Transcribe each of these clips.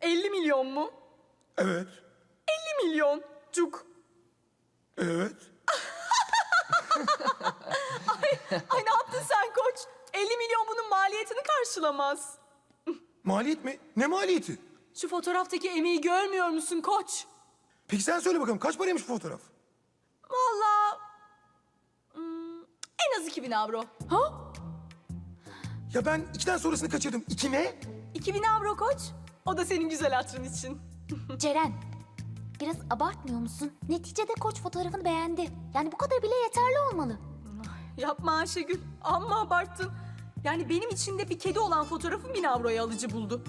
50 milyon mu? Evet. 50 milyon. Cuk. Evet. Ay ne yaptın sen koç? 50 milyon bunun maliyetini karşılamaz. Maliyet mi? Ne maliyeti? Şu fotoğraftaki emeği görmüyor musun koç? Peki sen söyle bakalım kaç paraymış bu fotoğraf? Vallahi hmm, en az 2000 avro. Ha? Ya ben ikiden sonrasını kaçırdım. İki ne? 2000 avro koç. O da senin güzel hatırın için. Ceren, biraz abartmıyor musun? Neticede koç fotoğrafını beğendi. Yani bu kadar bile yeterli olmalı. Yapma Ayşegül. Amma abarttın. Yani benim içinde bir kedi olan fotoğrafım 1000 avroya alıcı buldu.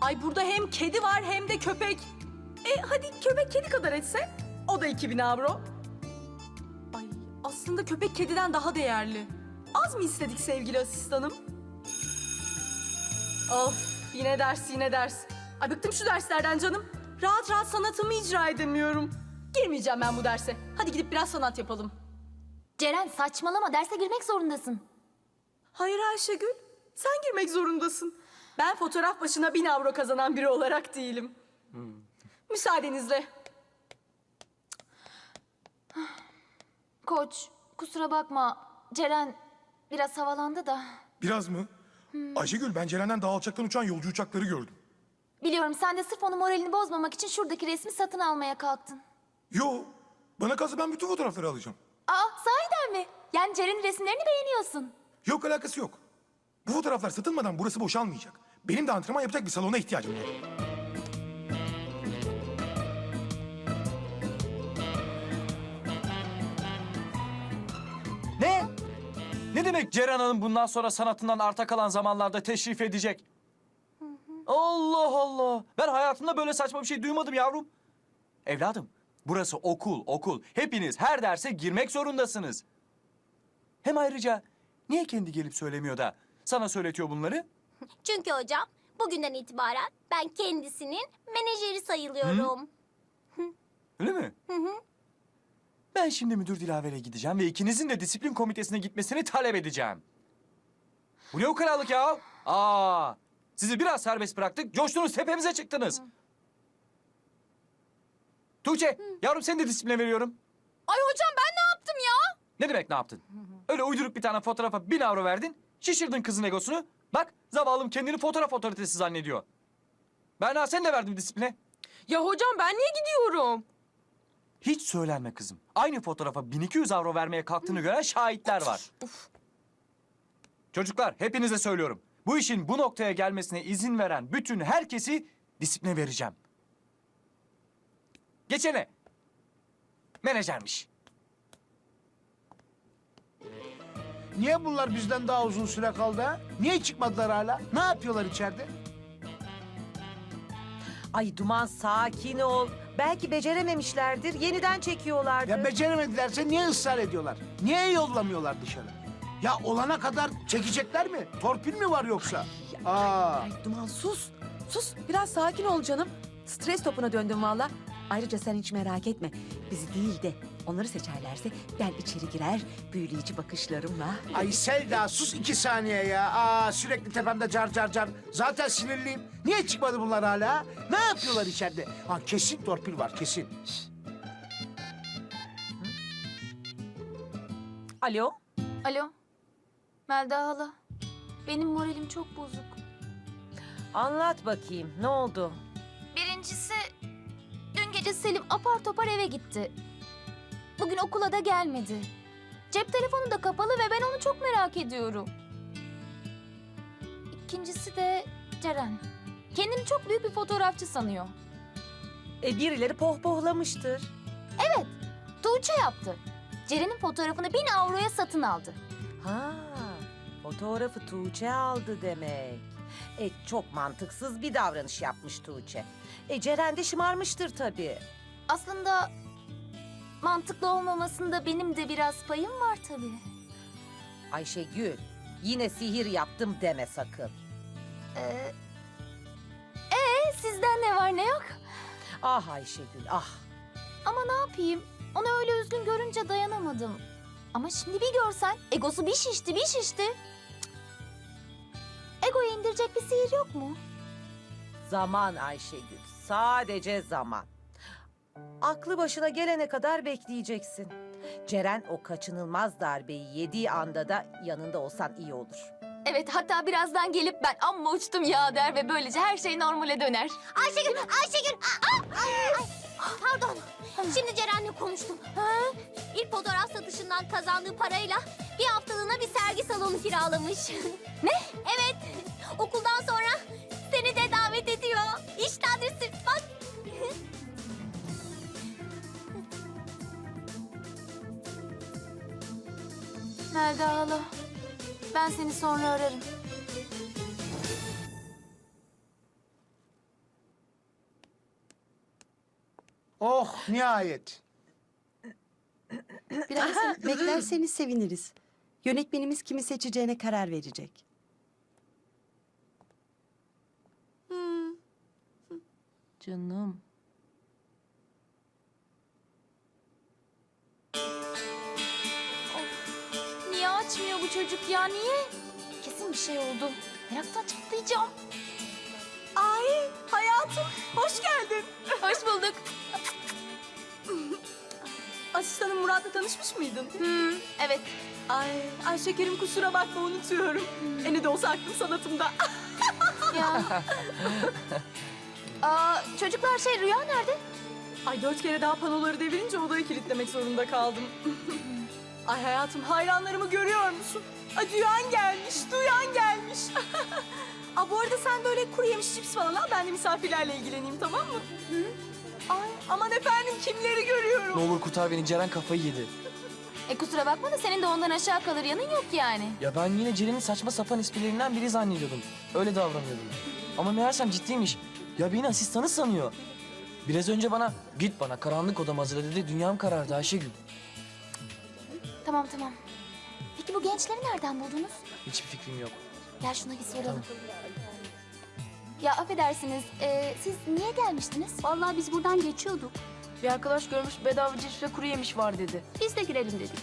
Ay burada hem kedi var hem de köpek. E hadi köpek kedi kadar etse o da 2000 avro. Ay aslında köpek kediden daha değerli. Az mı istedik sevgili asistanım? Of yine ders yine ders. Ay bıktım şu derslerden canım. Rahat rahat sanatımı icra edemiyorum. Girmeyeceğim ben bu derse. Hadi gidip biraz sanat yapalım. Ceren saçmalama, derse girmek zorundasın. Hayır Ayşegül, sen girmek zorundasın. Ben fotoğraf başına bin avro kazanan biri olarak değilim. Müsaadenizle. Koç, kusura bakma. Ceren biraz havalandı da. Biraz mı? Ayşegül ben Ceren'den daha alçaktan uçan yolcu uçakları gördüm. Biliyorum sen de sırf onun moralini bozmamak için şuradaki resmi satın almaya kalktın. Yo. Bana kalsa ben bütün fotoğrafları alacağım. Aa, sahiden mi? Yani Ceren'in resimlerini beğeniyorsun. Yok alakası yok. Bu fotoğraflar satılmadan burası boşalmayacak. Benim de antrenman yapacak bir salona ihtiyacım var. Ne demek Ceren Hanım bundan sonra sanatından arta kalan zamanlarda teşrif edecek? Allah Allah. Ben hayatımda böyle saçma bir şey duymadım yavrum. Evladım, burası okul, okul. Hepiniz her derse girmek zorundasınız. Hem ayrıca niye kendi gelip söylemiyor da sana söyletiyor bunları? Çünkü hocam bugünden itibaren ben kendisinin menajeri sayılıyorum. Öyle mi? Hı hı. Ben şimdi müdür Dilaver'e gideceğim ve ikinizin de disiplin komitesine gitmesini talep edeceğim. Bu ne ukalalık ya? Aa, sizi biraz serbest bıraktık, coştunuz tepemize çıktınız. Tuğçe, yavrum seni de disipline veriyorum. Ay hocam ben ne yaptım ya? Ne demek ne yaptın? Öyle uyduruk bir tane fotoğrafa bin avro verdin, şişirdin kızın egosunu. Bak, zavallım kendini fotoğraf otoritesi zannediyor. Berna sen de verdin disipline. Ya hocam ben niye gidiyorum? Hiç söylenme kızım. Aynı fotoğrafa 1200 avro vermeye kalktığını gören şahitler var. Çocuklar hepinize söylüyorum. Bu işin bu noktaya gelmesine izin veren bütün herkesi disipline vereceğim. Geçene. Menajermiş. Niye bunlar bizden daha uzun süre kaldı ha? Niye çıkmadılar hala? Ne yapıyorlar içeride? Ay Duman sakin ol. Belki becerememişlerdir. Yeniden çekiyorlardır. Ya beceremedilerse niye ısrar ediyorlar? Niye yollamıyorlar dışarı? Ya olana kadar çekecekler mi? Torpil mi var yoksa? Aa. Ay Duman sus. Sus. Biraz sakin ol canım. Stres topuna döndüm valla. Ayrıca sen hiç merak etme. Bizi değil de onları seçerlerse ben içeri girer büyüleyici bakışlarımla. Ay Selda sus iki saniye ya. Aa sürekli tepemde car car car. Zaten sinirliyim. Niye çıkmadı bunlar hala? Ne yapıyorlar içeride? Ha kesin torpil var kesin. Alo. Alo, Melda hala. Benim moralim çok bozuk. Anlat bakayım ne oldu? Birincisi, dün gece Selim apar topar eve gitti. Bugün okula da gelmedi. Cep telefonu da kapalı ve ben onu çok merak ediyorum. İkincisi de Ceren. Kendini çok büyük bir fotoğrafçı sanıyor. E birileri pohpohlamıştır. Tuğçe yaptı. Ceren'in fotoğrafını bin avroya satın aldı. Ha, fotoğrafı Tuğçe aldı demek. E çok mantıksız bir davranış yapmış Tuğçe. E Ceren de şımarmıştır tabii. Aslında mantıklı olmamasında benim de biraz payım var tabii. Ayşegül, yine sihir yaptım deme sakın. Ee, ee, sizden ne var ne yok? Ah Ayşegül, ah. Ama ne yapayım? Onu öyle üzgün görünce dayanamadım. Ama şimdi bir görsen egosu bir şişti bir şişti. Cık. Egoyu indirecek bir sihir yok mu? Zaman Ayşegül. Sadece zaman. Aklı başına gelene kadar bekleyeceksin. Ceren o kaçınılmaz darbeyi yediği anda da yanında olsan iyi olur. Evet hatta birazdan gelip ben amma uçtum ya der ve böylece her şey normale döner. Ayşegül, Ayşegül. Aa, ay, ay, pardon. Şimdi Ceren'le konuştum. Ha? İlk fotoğraf satışından kazandığı parayla bir haftalığına bir sergi salonu kiralamış. ne? Evet. Okuldan sonra seni de davet ediyor. İşte adresi Melda hala. Ben seni sonra ararım. Oh nihayet. Biraz beklerseniz seviniriz. Yönetmenimiz kimi seçeceğine karar verecek. Canım. Çocuk ya niye? Kesin bir şey oldu. Meraktan çatlayacağım. Ay hayatım hoş geldin. Hoş bulduk. Asistanım Murat'la tanışmış mıydın? Hmm, evet. Ay, ay şekerim kusura bakma unutuyorum. E ne de olsa aklım sanatımda. Ya. Aa, çocuklar şey Rüya nerede? Ay dört kere daha panoları devirince odayı kilitlemek zorunda kaldım. Ay hayatım hayranlarımı görüyor musun? Ay duyan gelmiş, duyan gelmiş. Aa, bu arada sen böyle kuru yemiş cips falan al, ben de misafirlerle ilgileneyim tamam mı? Hı? Ay aman efendim kimleri Ne görüyorum. olur kurtar beni Ceren kafayı yedi. E kusura bakma da senin de ondan aşağı kalır yanın yok yani. Ya ben yine Ceren'in saçma sapan esprilerinden biri zannediyordum. Öyle davranıyordum. Ama meğersem ciddiymiş. Ya beni asistanı sanıyor. Biraz önce bana git bana karanlık odamı hazırla dedi. Dünyam karardı Ayşegül. Tamam tamam. Peki bu gençleri nereden buldunuz? Hiçbir fikrim yok. Gel şuna bir soralım. Ya affedersiniz, e, siz niye gelmiştiniz? Vallahi biz buradan geçiyorduk. Bir arkadaş görmüş bedava cips ve kuru yemiş var dedi. Biz de girelim dedik.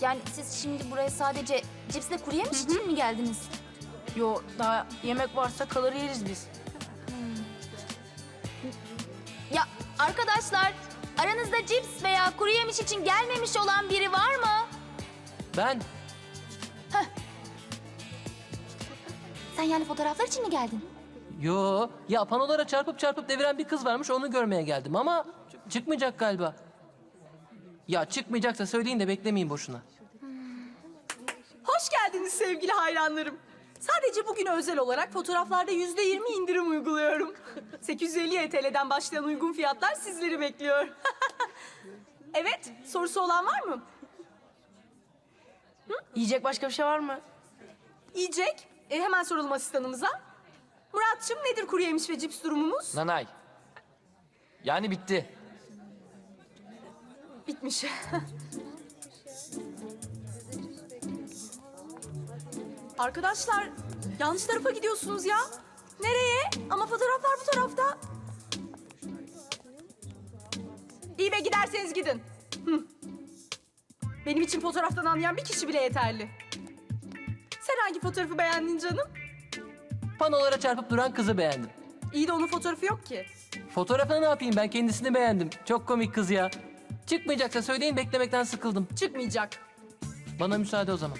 Yani siz şimdi buraya sadece cipsle kuru yemiş için mi geldiniz? Yo daha yemek varsa kalır yeriz biz. Ya arkadaşlar, aranızda cips veya kuru yemiş için gelmemiş olan biri var mı? Ben Sen yani fotoğraflar için mi geldin? Yo, ya panolara çarpıp çarpıp deviren bir kız varmış onu görmeye geldim ama çıkmayacak galiba. Ya çıkmayacaksa söyleyin de beklemeyin boşuna. Hoş geldiniz sevgili hayranlarım. Sadece bugün özel olarak fotoğraflarda yüzde yirmi indirim uyguluyorum. 850 YTL'den başlayan uygun fiyatlar sizleri bekliyor. evet, sorusu olan var mı? Yiyecek başka bir şey var mı? Yiyecek. E, hemen soralım asistanımıza. Muratçım nedir kuru yemiş ve cips durumumuz? Nanay. Yani bitti. Bitmiş. Arkadaşlar yanlış tarafa gidiyorsunuz ya. Nereye? Ama fotoğraflar bu tarafta. İyi be giderseniz gidin. Benim için fotoğraftan anlayan bir kişi bile yeterli. Sen hangi fotoğrafı beğendin canım? Panolara çarpıp duran kızı beğendim. İyi de onun fotoğrafı yok ki. Fotoğrafını ne yapayım ben kendisini beğendim. Çok komik kız ya. Çıkmayacaksa söyleyin beklemekten sıkıldım. Çıkmayacak. Bana müsaade o zaman.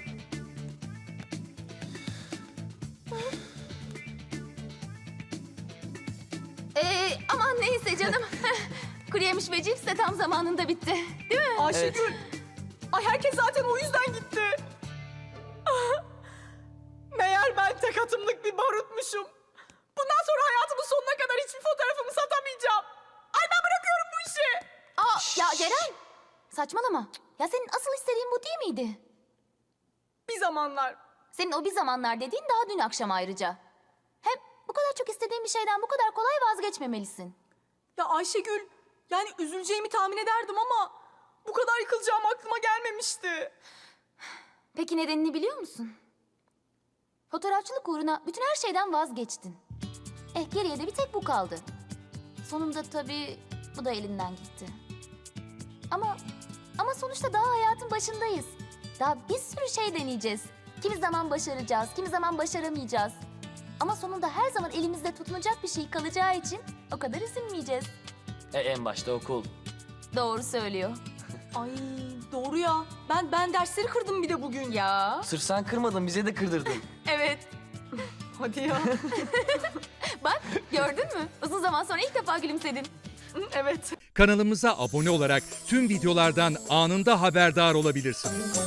Ee, aman neyse canım. kuru yemiş ve cips de tam zamanında bitti. Değil mi? Ayşegül. Ay herkes zaten o yüzden gitti. Meğer ben tek atımlık bir barutmuşum. Bundan sonra hayatımın sonuna kadar hiçbir fotoğrafımı satamayacağım. Ay ben bırakıyorum bu işi. Aa, ya Ceren! Saçmalama. Ya senin asıl istediğin bu değil miydi? Bir zamanlar. Senin o bir zamanlar dediğin daha dün akşam ayrıca. Hem bu kadar çok istediğin bir şeyden bu kadar kolay vazgeçmemelisin. Ya Ayşegül yani üzüleceğimi tahmin ederdim ama bu kadar yıkılacağım aklıma gelmemişti. Peki nedenini biliyor musun? Fotoğrafçılık uğruna bütün her şeyden vazgeçtin. Eh geriye de bir tek bu kaldı. Sonunda tabii bu da elinden gitti. Ama ama sonuçta daha hayatın başındayız. Daha bir sürü şey deneyeceğiz. Kimi zaman başaracağız, kimi zaman başaramayacağız. Ama sonunda her zaman elimizde tutunacak bir şey kalacağı için o kadar üzülmeyeceğiz. E, en başta okul. Doğru söylüyor. Ay doğru ya. Ben ben dersleri kırdım bir de bugün. Ya. Sırf sen kırmadın bize de kırdırdın. Evet. Hadi ya. Bak gördün mü? Uzun zaman sonra ilk defa gülümsedin. evet. Kanalımıza abone olarak tüm videolardan anında haberdar olabilirsiniz.